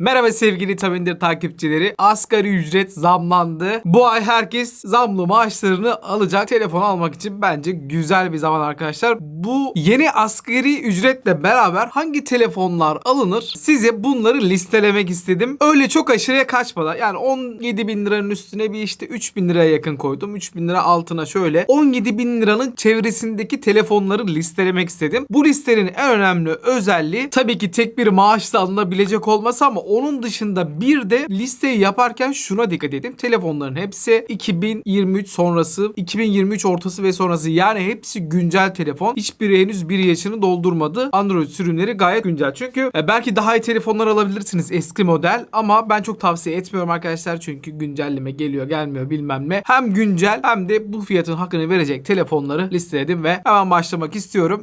Merhaba sevgili Tamindir takipçileri. Asgari ücret zamlandı. Bu ay herkes zamlı maaşlarını alacak. Telefon almak için bence güzel bir zaman arkadaşlar. Bu yeni asgari ücretle beraber hangi telefonlar alınır? Size bunları listelemek istedim. Öyle çok aşırıya kaçmadan yani 17 bin liranın üstüne bir işte 3 bin liraya yakın koydum. 3 bin lira altına şöyle 17 bin liranın çevresindeki telefonları listelemek istedim. Bu listenin en önemli özelliği tabii ki tek bir maaşla alınabilecek olması ama onun dışında bir de listeyi yaparken şuna dikkat edin. Telefonların hepsi 2023 sonrası, 2023 ortası ve sonrası yani hepsi güncel telefon. Hiçbiri henüz bir yaşını doldurmadı. Android sürümleri gayet güncel. Çünkü e, belki daha iyi telefonlar alabilirsiniz eski model ama ben çok tavsiye etmiyorum arkadaşlar. Çünkü güncelleme geliyor gelmiyor bilmem ne. Hem güncel hem de bu fiyatın hakkını verecek telefonları listeledim ve hemen başlamak istiyorum.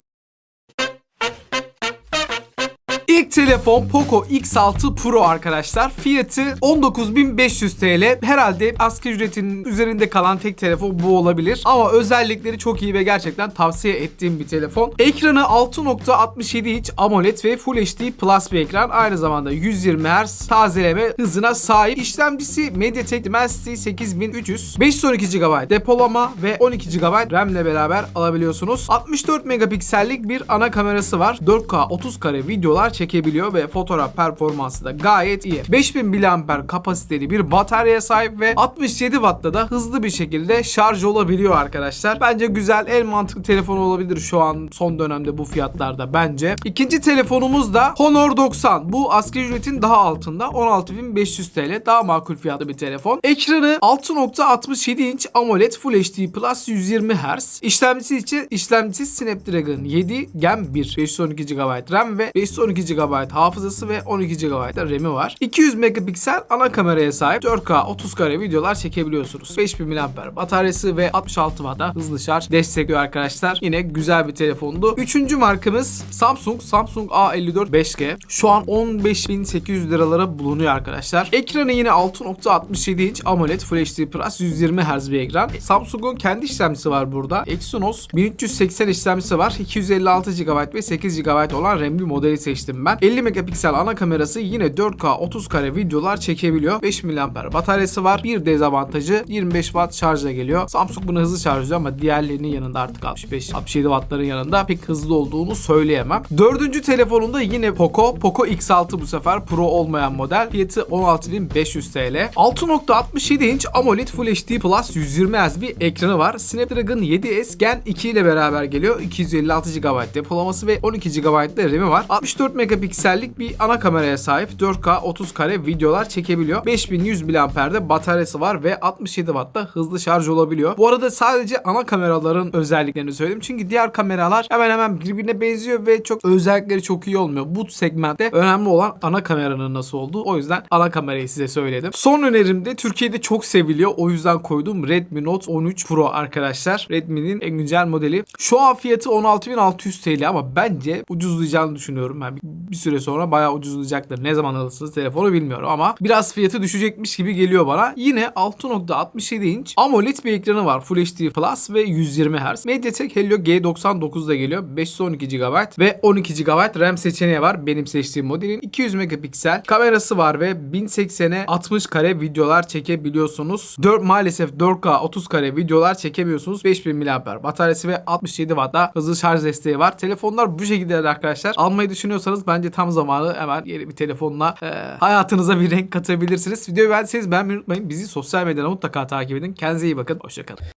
İlk telefon Poco X6 Pro arkadaşlar. Fiyatı 19.500 TL. Herhalde asgari ücretinin üzerinde kalan tek telefon bu olabilir. Ama özellikleri çok iyi ve gerçekten tavsiye ettiğim bir telefon. Ekranı 6.67 inç AMOLED ve Full HD Plus bir ekran. Aynı zamanda 120 Hz tazeleme hızına sahip. İşlemcisi MediaTek Dimensity 8300. 512 GB depolama ve 12 GB RAM ile beraber alabiliyorsunuz. 64 megapiksellik bir ana kamerası var. 4K 30 kare videolar çekebiliyor ve fotoğraf performansı da gayet iyi. 5000 mAh kapasiteli bir bataryaya sahip ve 67 Watt'ta da hızlı bir şekilde şarj olabiliyor arkadaşlar. Bence güzel en mantıklı telefon olabilir şu an son dönemde bu fiyatlarda bence. İkinci telefonumuz da Honor 90. Bu asgari ücretin daha altında 16.500 TL. Daha makul fiyatlı bir telefon. Ekranı 6.67 inç AMOLED Full HD Plus 120 Hz. İşlemcisi için işlemcisi Snapdragon 7 Gen 1. 512 GB RAM ve 512 GB hafızası ve 12 GB da RAM'i var. 200 megapiksel ana kameraya sahip 4K 30 kare videolar çekebiliyorsunuz. 5000 mAh bataryası ve 66 Watt'a hızlı şarj destekliyor arkadaşlar. Yine güzel bir telefondu. Üçüncü markamız Samsung. Samsung A54 5G. Şu an 15.800 liralara bulunuyor arkadaşlar. Ekranı yine 6.67 inç AMOLED Full HD Plus 120 Hz bir ekran. Samsung'un kendi işlemcisi var burada. Exynos 1380 işlemcisi var. 256 GB ve 8 GB olan RAM'li modeli seçtim ben. 50 megapiksel ana kamerası yine 4K 30 kare videolar çekebiliyor. 5 mAh bataryası var. Bir dezavantajı 25 Watt şarjla geliyor. Samsung bunu hızlı şarj ediyor ama diğerlerinin yanında artık 65 67 Watt'ların yanında pek hızlı olduğunu söyleyemem. Dördüncü telefonunda yine Poco. Poco X6 bu sefer Pro olmayan model. Fiyatı 16.500 TL. 6.67 inç AMOLED Full HD Plus 120 Hz bir ekranı var. Snapdragon 7S Gen 2 ile beraber geliyor. 256 GB depolaması ve 12 GB da RAM'i var. 64 megapiksellik bir ana kameraya sahip 4K 30 kare videolar çekebiliyor. 5100 mAh'de bataryası var ve 67 Watt'ta hızlı şarj olabiliyor. Bu arada sadece ana kameraların özelliklerini söyledim. Çünkü diğer kameralar hemen hemen birbirine benziyor ve çok özellikleri çok iyi olmuyor. Bu segmentte önemli olan ana kameranın nasıl olduğu. O yüzden ana kamerayı size söyledim. Son önerim de Türkiye'de çok seviliyor. O yüzden koydum Redmi Note 13 Pro arkadaşlar. Redmi'nin en güncel modeli. Şu an fiyatı 16.600 TL ama bence ucuzlayacağını düşünüyorum. Yani bir, süre sonra bayağı ucuzlayacaktır. Ne zaman alırsınız telefonu bilmiyorum ama biraz fiyatı düşecekmiş gibi geliyor bana. Yine 6.67 inç AMOLED bir ekranı var. Full HD Plus ve 120 Hz. MediaTek Helio G99 da geliyor. 512 GB ve 12 GB RAM seçeneği var. Benim seçtiğim modelin 200 megapiksel kamerası var ve 1080'e 60 kare videolar çekebiliyorsunuz. 4 maalesef 4K 30 kare videolar çekemiyorsunuz. 5000 mAh bataryası ve 67 Watt'ta hızlı şarj desteği var. Telefonlar bu şekilde arkadaşlar. Almayı düşünüyorsanız bence tam zamanı hemen yeni bir telefonla e, hayatınıza bir renk katabilirsiniz. Videoyu beğendiyseniz beğenmeyi unutmayın. Bizi sosyal medyadan mutlaka takip edin. Kendinize iyi bakın. Hoşçakalın.